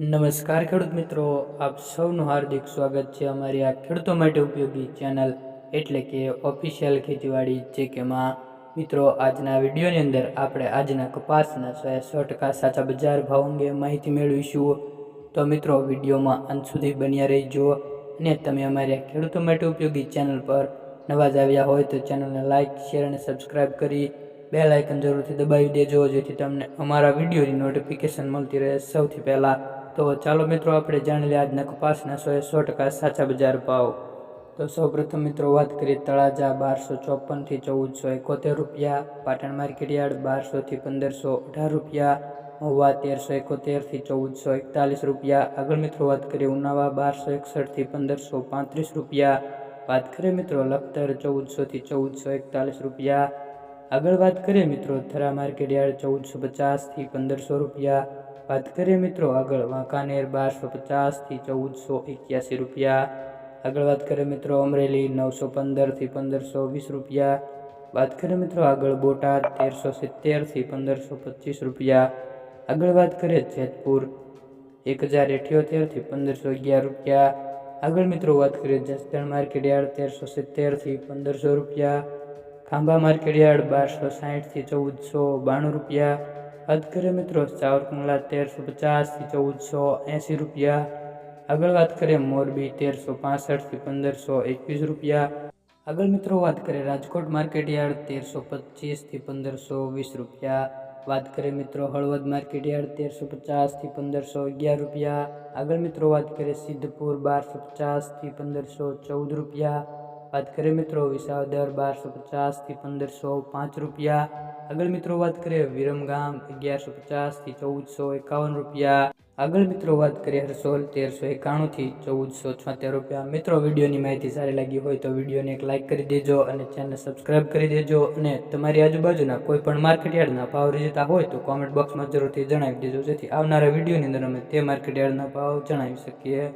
નમસ્કાર ખેડૂત મિત્રો, આપ સૌનું હાર્દિક સ્વાગત છે અમારી આ ખેડૂતો માટે ઉપયોગી ચેનલ એટલે કે ઓફિશિયલ ખેતીવાડી જે કેમાં મિત્રો, આજના વિડીયોની અંદર આપણે આજના કપાસના સો સો ટકા સાચા બજાર ભાવ અંગે માહિતી મેળવીશું. તો મિત્રો, વિડીયોમાં અંત સુધી બન્યા રહીજો અને તમે અમારી આ ખેડૂતો માટે ઉપયોગી ચેનલ પર નવા જ આવ્યા હોય તો ચેનલને લાઇક શેર અને સબસ્ક્રાઇબ કરી બે લાઇકન જરૂરથી દબાવી દેજો, જેથી તમને અમારા વિડીયોની નોટિફિકેશન મળતી રહે સૌથી પહેલાં. તો ચાલો મિત્રો, આપણે જાણી લઈએ આજના કપાસના સો સો ટકા સાચા બજાર ભાવ. તો સૌપ્રથમ મિત્રો, વાત કરીએ તળાજા બારસો ચોપનથી ચૌદસો એકોતેર રૂપિયા, પાટણ માર્કેટયાર્ડ બારસોથી પંદરસો અઢાર રૂપિયા મહુવા તેરસો એકોતેરથી ચૌદસો એકતાલીસ રૂપિયા. આગળ મિત્રો, વાત કરીએ ઉનાવા બારસો એકસઠથી પંદરસો પાંત્રીસ રૂપિયા. વાત કરીએ મિત્રો, લખતર ચૌદસોથી ચૌદસો એકતાલીસ રૂપિયા. આગળ વાત કરીએ મિત્રો, થરા માર્કેટયાર્ડ ચૌદસો પચાસથી પંદરસો રૂપિયા. વાત કરીએ મિત્રો, આગળ વાંકાનેર બારસો પચાસથી ચૌદસો એક્યાસી રૂપિયા. આગળ વાત કરીએ મિત્રો, અમરેલી નવસો પંદરથી પંદરસો વીસ રૂપિયા. વાત કરીએ મિત્રો, આગળ બોટાદ તેરસો સિત્તેરથી પંદરસો પચીસ રૂપિયા. આગળ વાત કરીએ જેતપુર એક હજાર અઠ્યોતેરથી પંદરસો અગિયાર રૂપિયા. આગળ મિત્રો વાત કરીએ જસદણ માર્કેટ યાર્ડ તેરસો સિત્તેરથી પંદરસો રૂપિયા. ખાંભા માર્કેટ યાર્ડ બારસો સાહીઠથી ચૌદસો બાણું રૂપિયા. વાત કરીએ મિત્રો સાવરકુંડલા તેરસો પચાસથી ચૌદસો એંસી રૂપિયા આગળ વાત કરીએ મોરબી તેરસો પાસઠથી પંદરસો એકવીસ રૂપિયા આગળ મિત્રો વાત કરીએ રાજકોટ માર્કેટ યાર્ડ તેરસો પચીસથી પંદરસો વીસ રૂપિયા વાત કરીએ મિત્રો હળવદ માર્કેટ યાર્ડ તેરસો પચાસથી પંદરસો અગિયાર રૂપિયા આગળ મિત્રો વાત કરીએ સિદ્ધપુર બારસો પચાસથી પંદરસો ચૌદ રૂપિયા વાત કરીએ મિત્રો, વિસાવ દર બારસો પચાસથી પંદરસો પાંચ રૂપિયા. આગળ મિત્રો વાત કરીએ વિરમગામ અગિયારસો પચાસથી ચૌદસો એકાવન રૂપિયા. આગળ મિત્રો વાત કરીએ હરસોલ તેરસો એકાણુંથી ચૌદસો છોતેર રૂપિયા. મિત્રો, વિડીયોની માહિતી સારી લાગી હોય તો વિડીયોને એક લાઇક કરી દેજો અને ચેનલ સબસ્ક્રાઇબ કરી દેજો અને તમારી આજુબાજુના કોઈ પણ માર્કેટયાર્ડના ભાવ રીજતા હોય તો કોમેન્ટ બોક્સમાં જરૂરથી જણાવી દેજો, જેથી આવનારા વિડીયોની અંદર અમે તે માર્કેટ યાર્ડના ભાવ જણાવી શકીએ.